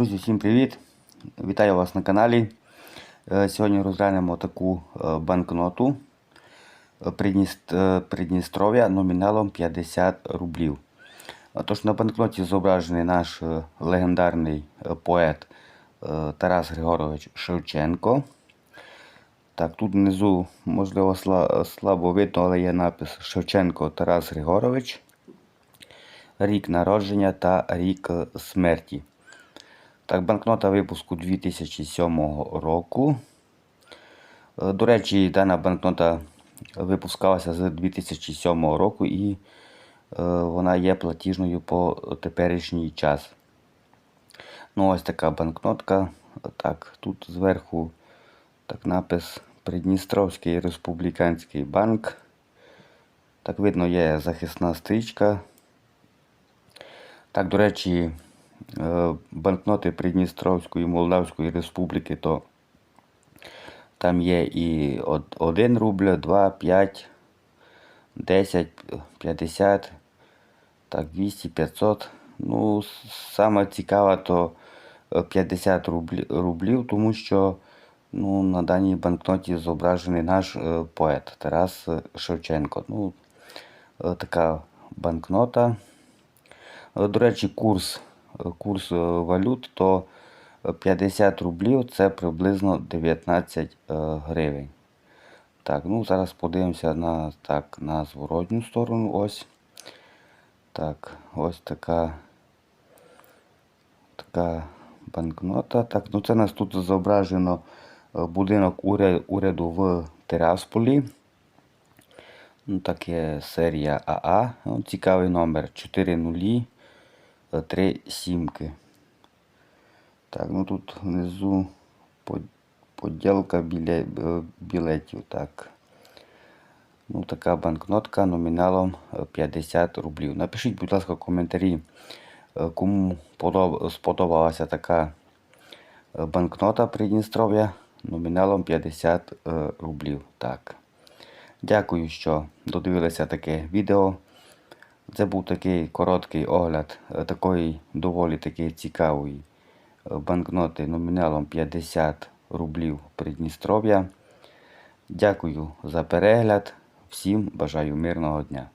Друзі, всім привіт! Вітаю вас на каналі. Е, Сьогодні розглянемо таку е, банкноту е, Придніст- Придністров'я номіналом 50 рублів. Тож на банкноті зображений наш легендарний поет Тарас Григорович Шевченко. Так, тут внизу, можливо, слабо видно, але є напис Шевченко Тарас Григорович. Рік народження та рік смерті. Так, банкнота випуску 2007 року. Е, До речі, дана банкнота випускалася з 2007 року і е, вона є платіжною по теперішній час. Ну, ось така банкнотка. Так, тут зверху так напис Придністровський республіканський банк. Так видно, є захисна стрічка. Так, до речі, банкноти Придністровської Молдавської Республіки, то там є і 1 рубль, 2, 5, 10, 50, так, 200, 500. Ну, саме цікаве то е, 50 рублів, рублів тому що ну, на даній банкноті зображений наш е, поет Тарас е, Шевченко. Ну, е, така банкнота. Е, До речі, курс, е, курс е, валют то е, 50 рублів це приблизно 19 е, гривень. Так, ну зараз подивимося на, так, на зворотню сторону. Ось. Так, ось така, така банкнота. Так, ну це нас тут зображено е, будинок уряду в Тирасполі. Ну, так є серія АА. Ну, цікавий номер 4037. сімки. Так, ну тут внизу под- поділка біля, е, білетів. Так. Ну, така банкнотка номіналом е, 50 рублів. Напишіть, будь ласка, в коментарі, е, кому сподобалася така е, банкнота Придністров'я номіналом 50 е, рублів. Так. Дякую, що додивилися таке відео. Це був такий короткий огляд е, такої доволі таки цікавої е, банкноти номіналом 50 рублів Придністров'я. Дякую за перегляд. Всім бажаю мирного дня.